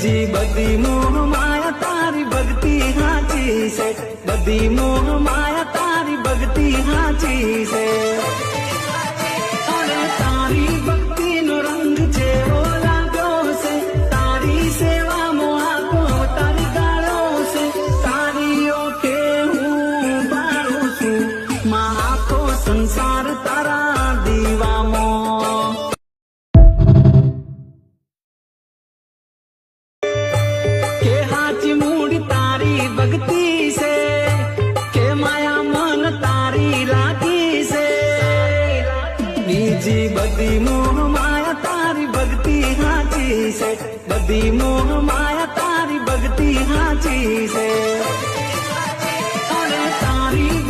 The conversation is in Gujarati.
બીજી બધી મોહ માયા તારી ભક્તિ હાચી છે બધી મોહ માયા તારી ભક્તિ હાચી છે તારી ભક્તિ નો જેવો લાગ્યો છે તારી સેવા મો આપો તારી છે તારી ઓકે હું બાળું છું સંસાર તારા બીજી બધી મોહ માયા તારી ભક્તિ હાચી છે બધી મોહ માયા તારી ભક્તિ હાચી છે તારી